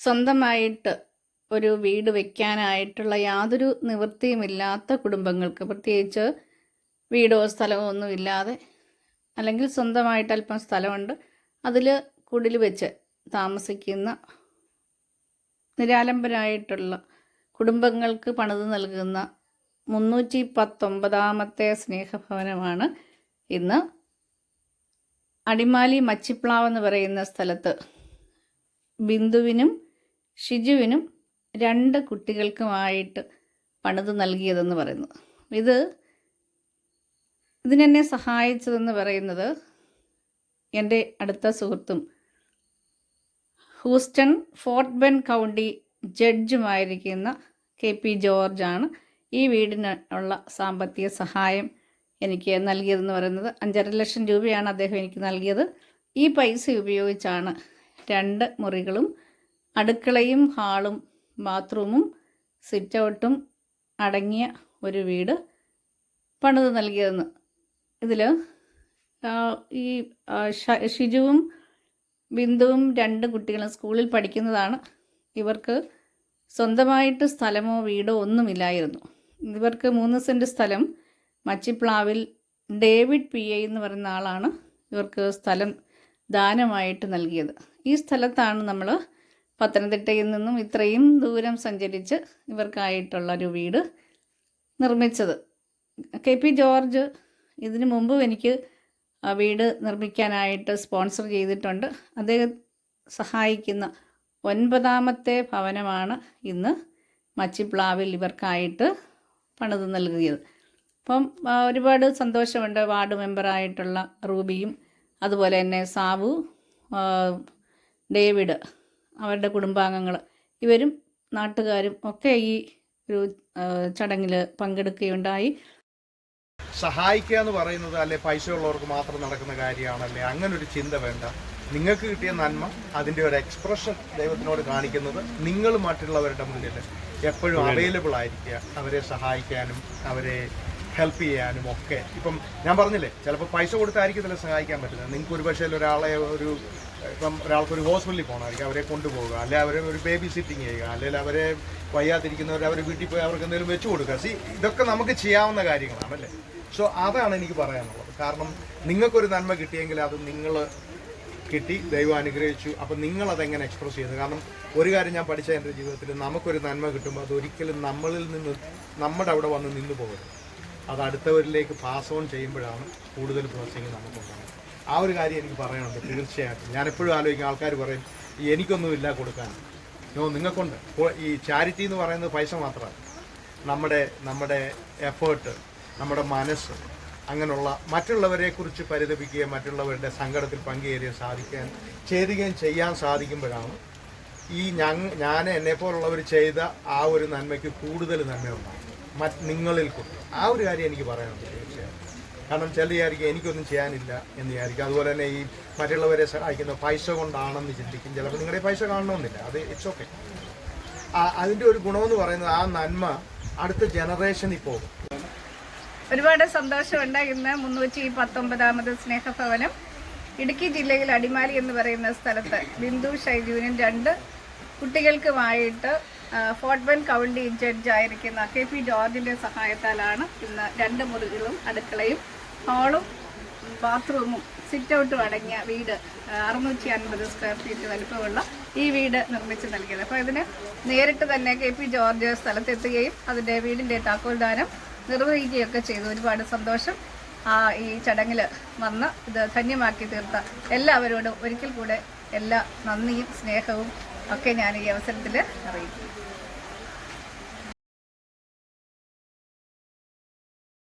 സ്വന്തമായിട്ട് ഒരു വീട് വെക്കാനായിട്ടുള്ള യാതൊരു നിവൃത്തിയുമില്ലാത്ത കുടുംബങ്ങൾക്ക് പ്രത്യേകിച്ച് വീടോ സ്ഥലമോ ഒന്നും ഇല്ലാതെ അല്ലെങ്കിൽ സ്വന്തമായിട്ട് അല്പം സ്ഥലമുണ്ട് അതിൽ കുടിൽ വെച്ച് താമസിക്കുന്ന നിരാലംബരായിട്ടുള്ള കുടുംബങ്ങൾക്ക് പണിത് നൽകുന്ന മുന്നൂറ്റി പത്തൊമ്പതാമത്തെ സ്നേഹഭവനമാണ് ഇന്ന്. അടിമാലി മച്ചിപ്ലാവ് എന്ന് പറയുന്ന സ്ഥലത്ത് ബിന്ദുവിനും ഷിജുവിനും രണ്ട് കുട്ടികൾക്കുമായിട്ട് പണിത് നൽകിയതെന്ന് പറയുന്നത്. ഇത് ഇതിനെന്നെ സഹായിച്ചതെന്ന് പറയുന്നത് എന്റെ അടുത്ത സുഹൃത്തും ഹൂസ്റ്റൺ ഫോർട്ട് ബെൻ കൗണ്ടി ജഡ്ജുമായിരിക്കുന്ന കെ പി ജോർജാണ് ഈ വീടിന് ഉള്ള സാമ്പത്തിക സഹായം എനിക്ക് നൽകിയതെന്ന് പറയുന്നത്. അഞ്ചര ലക്ഷം രൂപയാണ് അദ്ദേഹം എനിക്ക് നൽകിയത്. ഈ പൈസ ഉപയോഗിച്ചാണ് രണ്ട് മുറികളും അടുക്കളയും ഹാളും ബാത്റൂമും സിറ്റ് ഔട്ടും അടങ്ങിയ ഒരു വീട് പണിത് നൽകിയതെന്ന്. ഇതിൽ ഈ ഷിജുവും ബിന്ദുവും രണ്ട് കുട്ടികളും സ്കൂളിൽ പഠിക്കുന്നതാണ്. ഇവർക്ക് സ്വന്തമായിട്ട് സ്ഥലമോ വീടോ ഒന്നുമില്ലായിരുന്നു. ഇവർക്ക് മൂന്ന് സെന്റ് സ്ഥലം മച്ചിപ്ലാവിൽ ഡേവിഡ് പി എ എന്ന് പറയുന്ന ആളാണ് ഇവർക്ക് സ്ഥലം ദാനമായിട്ട് നൽകിയത്. ഈ സ്ഥലത്താണ് നമ്മൾ പത്തനംതിട്ടയിൽ നിന്നും ഇത്രയും ദൂരം സഞ്ചരിച്ച് ഇവർക്കായിട്ടുള്ള ഒരു വീട് നിർമ്മിച്ചത്. കെ പി ജോർജ് ഇതിനു മുമ്പും എനിക്ക് വീട് നിർമ്മിക്കാനായിട്ട് സ്പോൺസർ ചെയ്തിട്ടുണ്ട്. അദ്ദേഹം സഹായിക്കുന്ന ഒൻപതാമത്തെ ഭവനമാണ് ഇന്ന് മച്ചിപ്ലാവിൽ ഇവർക്കായിട്ട് പണിത് നൽകിയത്. അപ്പം ഒരുപാട് സന്തോഷമുണ്ട്. വാർഡ് മെമ്പറായിട്ടുള്ള റൂബിയും അതുപോലെ തന്നെ സാബു ഡേവിഡ് അവരുടെ കുടുംബാംഗങ്ങൾ ഇവരും നാട്ടുകാരും ഒക്കെ ഈ ഒരു ചടങ്ങിൽ പങ്കെടുക്കുകയുണ്ടായി. സഹായിക്കുക എന്ന് പറയുന്നത് അല്ലെ പൈസ ഉള്ളവർക്ക് മാത്രം നടക്കുന്ന കാര്യമാണല്ലേ? അങ്ങനെ ഒരു ചിന്ത വേണ്ട. നിങ്ങൾക്ക് കിട്ടിയ നന്മ അതിന്റെ ഒരു എക്സ്പ്രഷൻ ദൈവത്തിനോട് കാണിക്കുന്നത് നിങ്ങൾ മറ്റുള്ളവരുടെ മുന്നിൽ എപ്പോഴും അവൈലബിൾ ആയിരിക്കുക. അവരെ സഹായിക്കാനും അവരെ ഹെൽപ്പ് ചെയ്യാനും ഒക്കെ. ഇപ്പം ഞാൻ പറഞ്ഞില്ലേ ചിലപ്പോൾ പൈസ കൊടുത്തായിരിക്കത്തില്ല സഹായിക്കാൻ പറ്റുന്നത് നിങ്ങൾക്ക് ഒരു പക്ഷേ ഒരാളെ ഒരു ഇപ്പം ഒരാൾക്കൊരു ഹോസ്പിറ്റലിൽ പോകണമായിരിക്കും അവരെ കൊണ്ടുപോകുക അല്ലെ അവരെ ഒരു ബേബി സിറ്റിങ് ചെയ്യുക അല്ലെങ്കിൽ അവരെ വയ്യാതിരിക്കുന്നവർ അവരെ വീട്ടിൽ പോയി അവർക്ക് എന്തെങ്കിലും വെച്ചു കൊടുക്കുക. സി ഇതൊക്കെ നമുക്ക് ചെയ്യാവുന്ന കാര്യങ്ങളാണ് അല്ലേ? സോ അതാണ് എനിക്ക് പറയാനുള്ളത്. കാരണം നിങ്ങൾക്കൊരു നന്മ കിട്ടിയെങ്കിൽ അത് നിങ്ങൾ കിട്ടി ദൈവം അനുഗ്രഹിച്ചു. അപ്പം നിങ്ങളതെങ്ങനെ എക്സ്പ്രസ് ചെയ്യുന്നത് കാരണം ഒരു കാര്യം ഞാൻ പഠിച്ച എന്റെ ജീവിതത്തിൽ നമുക്കൊരു നന്മ കിട്ടുമ്പോൾ അത് ഒരിക്കലും നമ്മളിൽ നിന്ന് നമ്മുടെ അവിടെ വന്ന് നിന്ന് പോകരുത്. അത് അടുത്തവരിലേക്ക് പാസ് ഓൺ ചെയ്യുമ്പോഴാണ് കൂടുതൽ ബ്ലസ്സിങ് നമുക്കുണ്ടാകുന്നത് ആ ഒരു കാര്യം എനിക്ക് പറയാനുണ്ട് തീർച്ചയായിട്ടും. ഞാനെപ്പോഴും ആലോചിക്കും ആൾക്കാർ പറയും "ഈ എനിക്കൊന്നുമില്ല കൊടുക്കാൻ. നോ നിങ്ങൾക്കുണ്ട്. ഈ ചാരിറ്റി എന്ന് പറയുന്നത് പൈസ മാത്രമാണ്. നമ്മുടെ നമ്മുടെ എഫേർട്ട് നമ്മുടെ മനസ്സ് അങ്ങനെയുള്ള മറ്റുള്ളവരെ കുറിച്ച് പരിതപിക്കുകയും മറ്റുള്ളവരുടെ സങ്കടത്തിൽ പങ്കുചേരുകയും സാധിക്കാൻ ചേരുകയും ചെയ്യാൻ സാധിക്കുമ്പോഴാണ് ഈ ഞങ്ങ ഞാൻ എന്നെപ്പോലുള്ളവർ ചെയ്ത ആ ഒരു നന്മയ്ക്ക് കൂടുതൽ നന്മയുണ്ടാകും മറ്റ് നിങ്ങളിൽ കൂടി. ആ ഒരു കാര്യം എനിക്ക് പറയാനുണ്ട്. കാരണം ചില വിചാരിക്കും എനിക്കൊന്നും ചെയ്യാനില്ല എന്ന് വിചാരിക്കും. അതുപോലെ തന്നെ ഈ മറ്റുള്ളവരെ സഹായിക്കുന്ന പൈസ കൊണ്ടാണെന്ന് ചിന്തിക്കും. ചിലപ്പോൾ നിങ്ങളുടെ പൈസ കാണണമെന്നില്ല. അത് ഇറ്റ്സ് ഓക്കെ അതിന്റെ ഒരു ഗുണമെന്ന് പറയുന്നത് ആ നന്മ അടുത്ത ജനറേഷനിൽ പോകും. ഒരുപാട് സന്തോഷമുണ്ട് ഇന്ന് മുന്നൂറ്റി പത്തൊമ്പതാമത് സ്നേഹഭവനം. ഇടുക്കി ജില്ലയിൽ അടിമാലി എന്ന് പറയുന്ന സ്ഥലത്ത് ബിന്ദു ഷൈജുവിനും രണ്ട് കുട്ടികൾക്കുമായിട്ട് ഫോർട്ട് ബെൻ കൗണ്ടി ജഡ്ജായിരിക്കുന്ന കെ പി ജോർജിന്റെ സഹായത്താലാണ് ഇന്ന് രണ്ട് മുറികളും അടുക്കളയും ഹാളും ബാത്റൂമും സിറ്റ് ഔട്ടും അടങ്ങിയ വീട് അറുന്നൂറ്റി അൻപത് സ്ക്വയർ ഫീറ്റ് വലിപ്പമുള്ള ഈ വീട് നിർമ്മിച്ച് നൽകിയത്. അപ്പോൾ ഇതിന് നേരിട്ട് തന്നെ കെ പി ജോർജ് സ്ഥലത്തെത്തുകയും അതിന്റെ വീടിന്റെ താക്കോൽദാനം നിർവഹിക്കുകയൊക്കെ ചെയ്തു. ഒരുപാട് സന്തോഷം ആ ഈ ചടങ്ങിൽ വന്ന് ഇത് ധന്യമാക്കി തീർത്ത എല്ലാവരോടും ഒരിക്കൽ കൂടെ എല്ലാ നന്ദിയും സ്നേഹവും ഒക്കെ ഞാൻ ഈ അവസരത്തിൽ അറിയിക്കുന്നു.